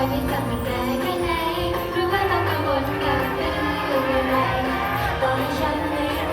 ว่ายึดกับมันได้แค่ไหนรือว่าต้องกังวลกับเรื่องอะไรต่อให้ฉันไม่